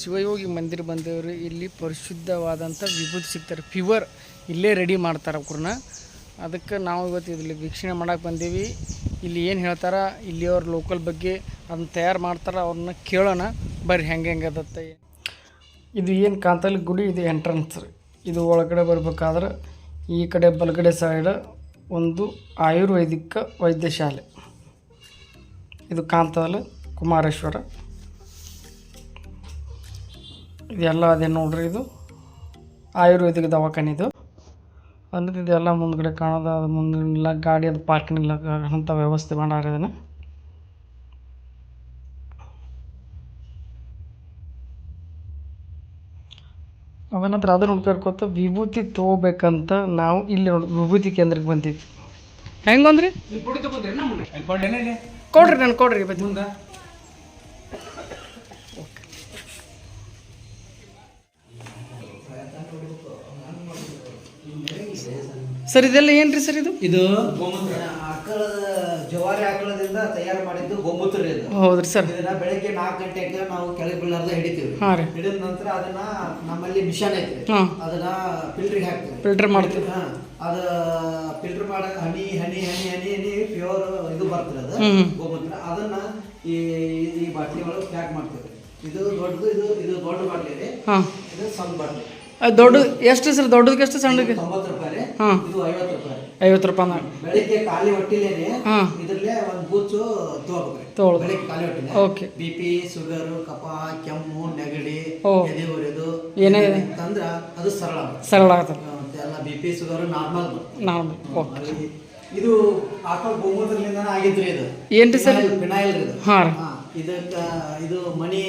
ಶಿವಯೋಗಿ ಮಂದಿರ ಬಂದವರು ಇಲ್ಲಿ ಪರಿಶುದ್ಧವಾದಂಥ ವಿಭೂತಿ ಸಿಗ್ತಾರೆ. ಪ್ಯೂವರ್ ಇಲ್ಲೇ ರೆಡಿ ಮಾಡ್ತಾರೆ ಅವ್ರನ್ನ. ಅದಕ್ಕೆ ನಾವು ಇವತ್ತು ಇಲ್ಲಿ ವೀಕ್ಷಣೆ ಮಾಡೋಕ್ಕೆ ಬಂದೀವಿ. ಇಲ್ಲಿ ಏನು ಹೇಳ್ತಾರೆ? ಇಲ್ಲಿ ಅವ್ರ ಲೋಕಲ್ ಬಗ್ಗೆ ಅದನ್ನ ತಯಾರು ಮಾಡ್ತಾರೆ, ಅವ್ರನ್ನ ಕೇಳೋಣ. ಬರ್ರಿ, ಹೆಂಗೆ ಹೆಂಗೆ ಅದತ್ತೆ ಇದು ಏನು ಕಾಂತಲ್ಲಿ ಗುಡಿ, ಇದು ಎಂಟ್ರೆನ್ಸ್ ಇದು ಒಳಗಡೆ ಬರಬೇಕಾದ್ರೆ ಈ ಕಡೆ ಬಲಗಡೆ ಸೈಡ್ ಒಂದು ಆಯುರ್ವೇದಿಕ ವೈದ್ಯಶಾಲೆ. ಇದು ಕಾಂತಲ್ ಕುಮಾರೇಶ್ವರ. ಇದೆಲ್ಲ ಅದೇ ನೋಡ್ರಿ ಇದು. ಆಯುರ್ವೇದಿಕ್ ದವಾಖಾನೆ ಇದು ಅಂದ್ರೆ ಇದೆಲ್ಲ ಮುಂದ್ಗಡೆ ಕಾಣೋದ ಮುಂದಿಲ್ಲ ಗಾಡಿ ಅದು ಪಾರ್ಕಿಂಗ್ ಇಲ್ಲ, ಅಂತ ವ್ಯವಸ್ಥೆ ಮಾಡಾರ ಇದನ್ನು. ಅವನತ್ರ ಅದು ವಿಭೂತಿ ತಗೋಬೇಕಂತ ನಾವು ಇಲ್ಲಿ ನೋಡಿ ವಿಭೂತಿ ಕೇಂದ್ರಕ್ಕೆ ಬಂದಿದ್ವಿ. ಹೆಂಗಂದ್ರಿ ಕೊಡ್ರಿ, ನಾನು ಕೊಡ್ರಿ ಸರ್ ಇದೆಲ್ಲ ಏನ್ರಿ ಸರ್ ಇದು? ಇದು ಆಕಳದ ಜವಾರಿ ಆಕಳದಿಂದ ತಯಾರು ಮಾಡಿದ್ದು ಗೋಮೂತ್ರ ಇದು ಹೌದ್ರಿ ಸರ್. ಇದನ್ನ ಬೆಳಗ್ಗೆ ನಾಲ್ಕು ಗಂಟೆಗೆ ನಾವು ಕೆಳಗೆ ಬೀಳಾರ್ದ ಹಿಡಿತೀವಿ. ಹಾಂ ರೀ. ಹಿಡಿದ ನಂತರ ಅದನ್ನ ನಮ್ಮಲ್ಲಿ ಮಿಷನ್ ಐತಿ ಹಾಂ. ಅದನ್ನ ಫಿಲ್ಟ್ರಿಗೆ ಹಾಕ್ತೀವಿ. ಫಿಲ್ಟರ್ ಮಾಡ್ತೀವಿ. ಹಾ. ಅದ ಫಿಲ್ಟರ್ ಮಾಡಕ್ ಹನಿ ಹನಿ ಹನಿ ಹನಿ ಹನಿ ಪ್ಯೂರ್ ಇದು ಬರ್ತದೆ ಅದು. ಗೋಮೂತ್ರ. ಅದನ್ನ ಈ ಈ ಬಾಟ್ಲಿ ಒಳಗೆ ಪ್ಯಾಕ್ ಮಾಡ್ತೀವಿ. ಇದು ದೊಡ್ಡದು ಇದು ಇದು ದೊಡ್ಡ ಬಾಟ್ಲಿ ಹಾಂ. ಇದು ಸಣ್ಣ ಬಾಟ್ಲಿ. ದೊಡ್ಡ ಎಷ್ಟು ಸರ್ ದೊಡ್ಡದಕ್ಕೆ ಎಷ್ಟು ಸಣ್ಣಕ್ಕೆ ಹಾಂ. ಐವತ್ತು ರೂಪಾಯಿ ಬೆಳಿಗ್ಗೆ ಖಾಲಿ ಹೊಟ್ಟಿಲೇನೆ ಹಾಂ. ಇದ್ರಲ್ಲೇ ಒಂದು ಬೂಚು ತೋಳು. ಬೆಳಿಗ್ಗೆ ಖಾಲಿ ಹೊಟ್ಟಿಲೆ. ಓಕೆ. ಬಿ ಪಿ ಶುಗರ್ ಕಫ ಕೆಮ್ಮು ನೆಗಡಿ. ಎದೆ ಏನೇ ತಂದ್ರ ಅದು ಸರಳ ಸರಳ ಆಗ್ತದೆ ಎಲ್ಲ B P sugar normal normal. Okay. ಇದು ಆಕಳ ಗೋಮೂತ್ರದಿಂದ ಆಗಿದ್ರಿ ಇದು. ಏನ್ರಿ ಸರ್? ಫಿನಾಯಿಲ್ ಇದು. ಹಾಂ ಇದಕ್ಕೆ ಇದು ಮಣಿ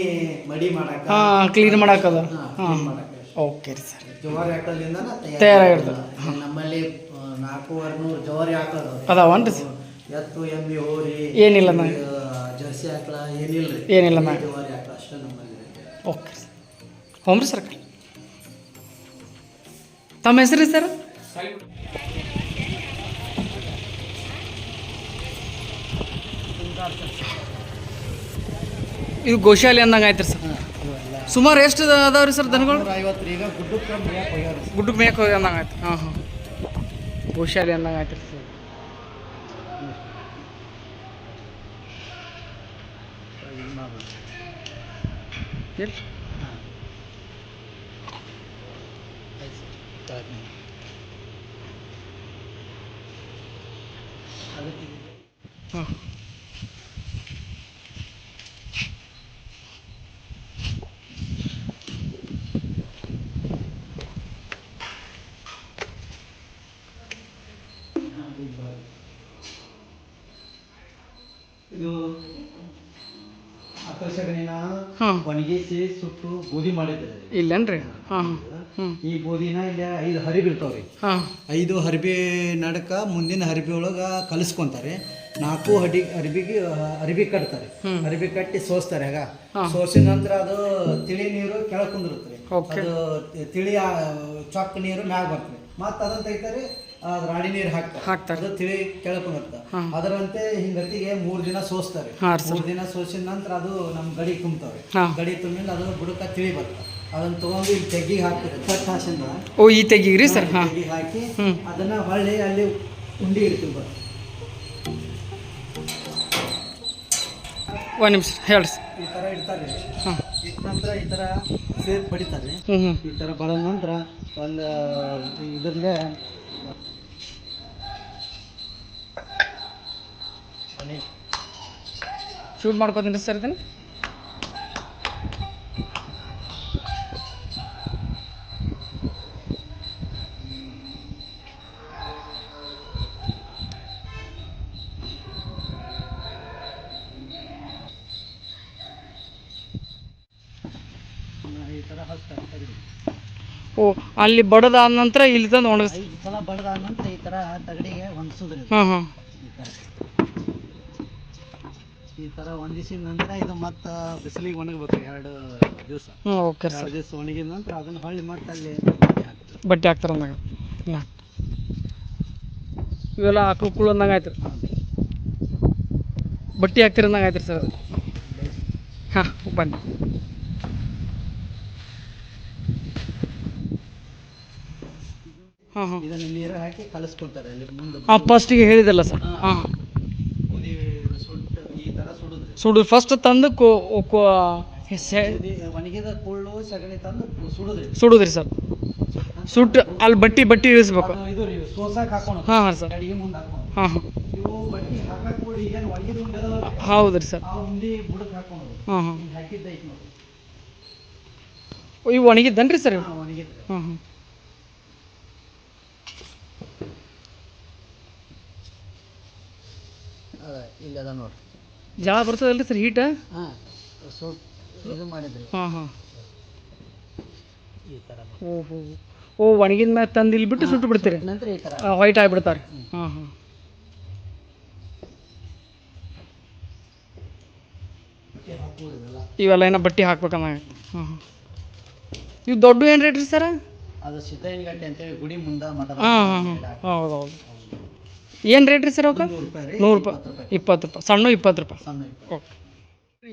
ಮಡಿ ಮಾಡಕ ಹಾಂ ಕ್ಲೀನ್ ಮಾಡಕ್ಕದ. ಹಾ, ಹಾಂ. clean ಮಾಡಕ ಓಕೆ ರೀ ಸರ್. ಜವಾರಿ ಆಕಳಿಂದ ತಯಾರಾಗಿರ್ತದೆ. ನಮ್ಮಲ್ಲಿ ನಾಲ್ಕೂವರೆ ನೂರು ಜವಾರಿ ಆಕಳ. ಅದಾವನ್ರಿ ಸರ್? ಎತ್ತು ಎಮ್ಮಿ ಹೋರಿ ಏನಿಲ್ಲ ಜರ್ಸಿ ಆಕಳ ಏನಿಲ್ಲ ಏನಿಲ್ಲ ಜವಾರಿ ಆಕಳ ಅಷ್ಟೇ ನಮ್ಮಲ್ಲಿ ಓಕೆ ಹೋಮ್ ರೀ ಸರ್. ತಮ್ಮ ಹೆಸರು ಸರ್? ಇದು ಗೋಶಾಲೆ ಅಂದಂಗೆ ಆಯ್ತು ರೀ ಸರ್. ಸುಮಾರು ಎಷ್ಟು ಅದಾವ ರೀ ಸರ್ ದನಗಳು? ಗುಡ್ಡಕ್ಕೆ ಮೇಯಕ್ಕೆ ಹೋಗಿ ಅಂದಂಗೆ ಆಯ್ತು. ಹಾಂ ಹಾಂ. ಹುಷಾರಿ ಅಂದಂಗೆ ಆಯ್ತು ರೀ ಸರ್ ಹಾಂ. ಸಗಣಿನ ಒಣಗಿಸಿ ಸುಟ್ಟು ಗೋಧಿ ಇಲ್ಲೇನ್ರಿ. ಹಾಂ ಈ ಗೋಧಿನ ಇಲ್ಲಿ ಐದು ಹರಿಬಿ ಇರ್ತಾವ್ರಿ ಹಾಂ. ಐದು ಹರಿಬಿ ನಡಕ ಮುಂದಿನ ಹರಿಬಿ ಒಳಗೆ ಕಲಿಸ್ಕೊಂತಾರೆ. ನಾಲ್ಕು ಹಡಿ ಅರಿಬಿಗೆ ಅರಿಬಿ ಕಟ್ತಾರೆ. ಅರಿಬಿ ಕಟ್ಟಿ ಸೋಸ್ತಾರೆ ಆಗ. ಸೋಸಿದ ನಂತರ ಅದು ತಿಳಿ ನೀರು ಕೆಳಗೆ ಕುಂದಿರುತ್ತೆ. Okay. ಅದು ತಿಳಿ ಆ, ಚೊಕ್ಕ ನೀರು ಮ್ಯಾಗ ಬರ್ತದೆ. ಮತ್ತೆ ಅದನ್ನ ತೆಗಿತಾರೆ ರಾಣಿ ನೀರು ಹಾಕ್ತಾರೆ. ಅದು ತಿಳಿ ಹಾ. ಅದರಂತೆ ಹಿಂಗತಿಗೆ ಮೂರು ದಿನ ಸೋಸ್ತಾರೆ. ಮೂರು ದಿನ ಸೋಸಿದ ನಂತರ ಅದು ನಮ್ಮ ಗಡಿ ತುಂಬ್ತವೆ. ಗಡಿ ತುಂಬಿಂದ ಅದು ಬುಡಕ ತಿಳಿ ಬರ್ತದೆ ಅದನ್ನ ತಗೊಂಡು ಇಲ್ಲಿ ಹಾಕ್ತಾರೆ. ಕಟ್ ಹಾಸಿಂದ ಓ ಈ ತೆಗೀರಿ ಸರ್? ಹಾಂ. ಹಾಕಿ. ಅದನ್ನ ಹೊಳ್ಳಿ ಅಲ್ಲಿ ಉಂಡಿ ಇಡ್ತೀವಿ ಬರ್ ಒಂದು ನಿಮಿಷ ಸರ್. ಈ ಥರ ಇಡ್ತಾರೆ. ನಂತರ ಈ ಥರ ಸೇರ್ ಬಡಿತಾರೆ ಈ ಥರ ಬಡ ನಂತರ ಒಂದು ಇದರಲ್ಲೇ ಶೂಟ್ ಮಾಡ್ಕೋತೀನಿ ಸರ್ ಇದನ್ನು. ಓ ಅಲ್ಲಿ ಬಡದಾದ ನಂತರ ಇಲ್ಲಿ ತಂದು ಒಣಗಿಸ್ ಬಡದ ನಂತರ ಈ ಥರ ತಗಡಿಗೆ ಹೊಂದಿಸೋದ್ರಿ. ಹಾಂ ಹಾಂ ಈ ಥರ ಒಂದಿಸಿ ನಂತರ ಇದು ಮತ್ತು ಬಿಸಿಲಿಗೆ ಒಣಗಬೇಕು ಎರಡು ದಿವಸ. ಹ್ಞೂ ಓಕೆ ಎರಡು ದಿವಸ ಒಣಗಿದ ನಂತರ ಅದನ್ನು ಹೊಳ್ಳಿ ಮತ್ತೆ ಅಲ್ಲಿ ಬಟ್ಟೆ ಹಾಕ್ತೀವಿ. ಬಟ್ಟೆ ಹಾಕ್ತಾರೆ ಅಂದಾಗ. ಹ್ಞೂ ಇವೆಲ್ಲ ಆಕಳು ಕುಳು ಅಂದಂಗೆ ಆಯ್ತು ಬಟ್ಟೆ ಹಾಕ್ತೀರ ಅಂದಂಗೆ ಆಯ್ತು ಸರ್ ಹಾಂ ಬನ್ನಿ. ಹಾಂ ಹಾಂ ಇದನ್ನು ನೀರು ಹಾಕಿ ಕಲಿಸ್ಕೊಡ್ತಾರೆ ಅಲ್ಲಿ ಮುಂದೆ ಹಾಂ ಫಸ್ಟಿಗೆ ಹೇಳಿದಲ್ಲ ಸರ್. ಹಾಂ. ಸುಡು ಫಸ್ಟ್ ತಂದು ಕೋ ಕೋ ಸೆ- ಕುದಿ ಒಣಗಿದ ಕುಳ್ಳು ಸಗಣಿ ತಂದು ಸುಡುದ್ರಿ. ಸುಡುದ್ರಿ ಸರ್. ಸುಟ್ಟು ಅಲ್ಲಿ ಬಟ್ಟಿ ಬಟ್ಟಿ ಇಳಿಸ್ಬೇಕು. ಇದು ರೀ ಸೋಸಾಕ್ ಹಾಕೋಣ. ಹಾಂ ಹಾಂ ಸರ್. ಅಡಿಗೆ ಮುಂದೆ ಹಾಕೋಣ. ಹಾಂ ಹಾಂ. ಇವು ಬಟ್ಟಿ ಹಾಕಕ್ ಕೂಡ ಈಗೇನು ಒಣಗಿದ ಉಂಡೆ ಹೌದು ರೀ ಸರ್. ಆ ಉಂಡಿ ಹಾಂ ಹಾಂ. ಹಿಂಗ್ ಹಾಕಿದ್ದೈತಿ ನೋಡಿ ಇವು ಒಣಗಿದ್ದನ್ರಿ ಸರ್ ಇವು? ಹಾಂ ಹಾಂ ಹಾಂ. ಅದ ಇಲ್ಲಿ ಅದ ನೋಡ್ರಿ. ಜಾಳ ರೀ ಸರ್ ಹೀಟ ಹಾಂ ಸುಟ್ ಇದು ಮಾಡಿದ್ರಿ. ಹಾಂ ಹಾಂ. ಈ ಥರ ಓ ಒಣಗಿದ ಮ್ಯಾಗ ತಂದು ಇಲ್ಲಿ ಬಿಟ್ಟು ಸುಟ್ಟು ಬಿಡ್ತೀರಿ? ನಂತರ ಈ ಥರ ವೈಟ್ ಆಗಿಬಿಡ್ತಾರೆ. ಹಾಂ ಹಾಂ. ಇವೆಲ್ಲ ಏನೋ ಬಟ್ಟೆ ಹಾಕ್ಬೇಕನ್ನ ಹಾಂ ಹಾಂ. ಇವು ದೊಡ್ಡ ಏನು ರೇಟ್ ರೀ ಸರ? ಅದು ಸಿದ್ದಯ್ಯನಗಟ್ಟೆ ಅಂತೇಳಿ ಗುಡಿ ಮುಂದೆ ಮಠ ಹಾಂ ಹಾಂ ಹಾಂ. ಹೌದು ಹೌದು ಏನು ರೇಟ್ ರೀ ಸರ್ ಅವಕ್ಕೆ? ನೂರು ರೂಪಾಯಿ ಇಪ್ಪತ್ತು ರೂಪಾಯಿ. ಸಣ್ಣ ಇಪ್ಪತ್ತು ರೂಪಾಯಿ. ಸಣ್ಣ ಓಕೆ.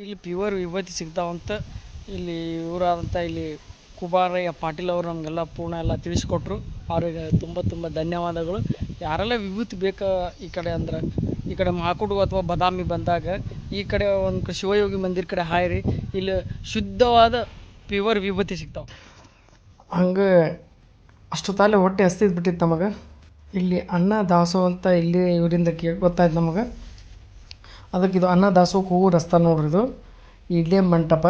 ಇಲ್ಲಿ ಪ್ಯೂರ್ ವಿಭೂತಿ ಸಿಗ್ತಾವಂತ ಇಲ್ಲಿ ಇವರಾದಂಥ ಇಲ್ಲಿ ಕುಬಾರಯ್ಯ ಪಾಟೀಲ್ ಅವರು ನಮಗೆಲ್ಲ ಪೂರ್ಣ ಎಲ್ಲ ತಿಳಿಸ್ಕೊಟ್ರು. ಅವರಿಗೆ ತುಂಬ ತುಂಬ ಧನ್ಯವಾದಗಳು. ಯಾರೆಲ್ಲ ವಿಭೂತಿ ಬೇಕಾ ಈ ಕಡೆ ಅಂದ್ರೆ ಈ ಕಡೆ ಮಾಕುಡು ಅಥವಾ ಬದಾಮಿ ಬಂದಾಗ ಈ ಕಡೆ ಒಂದು ಶಿವಯೋಗಿ ಮಂದಿರ ಕಡೆ ಹಾಯ್ರಿ ಇಲ್ಲಿ ಶುದ್ಧವಾದ ಪ್ಯೂರ್ ವಿಭೂತಿ ಸಿಗ್ತಾವೆ. ಹಂಗೆ ಅಷ್ಟು ತಾಲೆ ಹೊಟ್ಟೆ ಹಸ್ತಿದ್ ಬಿಟ್ಟಿತ್ತು ನಮಗೆ. ಇಲ್ಲಿ ಅನ್ನ ದಾಸೋಹ ಅಂತ ಇಲ್ಲಿ ಇವರಿಂದ ಕೇ, ಗೊತ್ತಾಯ್ತು ನಮಗೆ. ಅದಕ್ಕೆ ಇದು ಅನ್ನ ದಾಸೋಹಕ್ಕೆ ಹೋಗೋ ರಸ್ತೆ ನೋಡ್ರಿ ಇದು. ಇಲ್ಲೇ ಮಂಟಪ,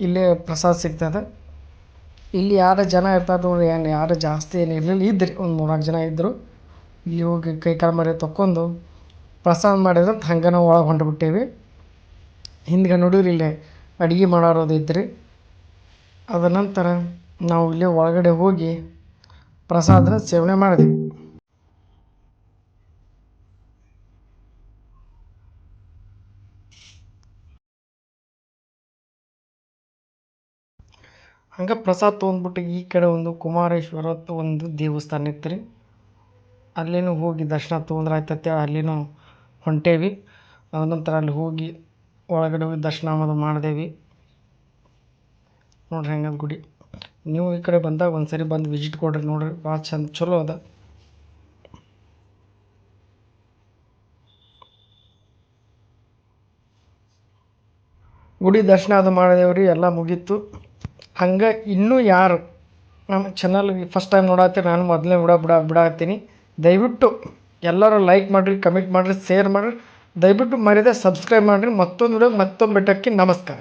ಇಲ್ಲೇ ಪ್ರಸಾದ ಸಿಗ್ತದೆ. ಇಲ್ಲಿ ಯಾರು ಜನ ಇರ್ತಾರೆ ನೋಡ್ರಿ, ಏನು ಯಾರು ಜಾಸ್ತಿ ಏನು ಇರಲಿಲ್ಲ. ಇದ್ರಿ, ಒಂದು ಮೂರ್ನಾಲ್ಕು ಜನ ಇದ್ದರು ಇಲ್ಲಿ ಹೋಗಿ ಕೈ ಕಾಲು ಮರೆ ತೊಗೊಂಡು ಪ್ರಸಾದ ಮಾಡಿದ್ರೆ ಹಂಗೆ ನಾವು ಒಳಗೆ ಹೊಂಟುಬಿಟ್ಟೇವಿ. ಹಿಂದ್ಗೆ ನೋಡಿರಿ ಇಲ್ಲೇ ಅಡುಗೆ ಮಾಡೋದು ಇದ್ರಿ. ಅದ ನಂತರ ನಾವು ಇಲ್ಲೇ ಒಳಗಡೆ ಹೋಗಿ ಪ್ರಸಾದ ಸೇವನೆ ಮಾಡಿದ್ವಿ. ಹಂಗೆ ಪ್ರಸಾದ ತೊಗೊಂಡ್ಬಿಟ್ಟು ಈ ಕಡೆ ಒಂದು ಕುಮಾರೇಶ್ವರ ಅಂತ ಒಂದು ದೇವಸ್ಥಾನ ಇತ್ತು ರೀ ಅಲ್ಲಿನೂ ಹೋಗಿ ದರ್ಶನ ತೊಗೊಂಡ್ರೆ ಆಯ್ತತ್ತೆ ಅಲ್ಲಿನೂ ಹೊಂಟೇವಿ. ಅದ ನಂತರ ಅಲ್ಲಿ ಹೋಗಿ ಒಳಗಡೆ ಹೋಗಿ ದರ್ಶನ ಅದು ಮಾಡಿದೇವಿ. ನೋಡ್ರಿ ಹೆಂಗದ ಗುಡಿ. ನೀವು ಈ ಕಡೆ ಬಂದಾಗ ಒಂದು ಸರಿ ಬಂದು ವಿಸಿಟ್ ಕೊಡ್ರಿ ನೋಡ್ರಿ, ಭಾಳ ಚಂದ, ಚಲೋ ಅದ. ಗುಡಿ ದರ್ಶನ ಅದು ಮಾಡಿದೇವ್ರಿ, ಎಲ್ಲ ಮುಗೀತು. ಹಂಗೆ ಇನ್ನೂ ಯಾರು? ನಮ್ಮ ಚಾನಲ್ ಫಸ್ಟ್ ಟೈಮ್ ನೋಡತ್ತೀರಿ ನಾನು ಮೊದಲೇ ಬಿಡ ಬಿಡ ಬಿಡಾತ್ತೀನಿ ದಯವಿಟ್ಟು ಎಲ್ಲರೂ ಲೈಕ್ ಮಾಡಿರಿ ಕಮೆಂಟ್ ಮಾಡಿರಿ ಶೇರ್ ಮಾಡಿರಿ. ದಯವಿಟ್ಟು ಮರ್ಯಾದೆ ಸಬ್ಸ್ಕ್ರೈಬ್ ಮಾಡಿರಿ. ಮತ್ತೊಂದು ವಿಡಿಯೋ ಮತ್ತೊಂದು ಬೆಟ್ಟಕ್ಕೆ ನಮಸ್ಕಾರ.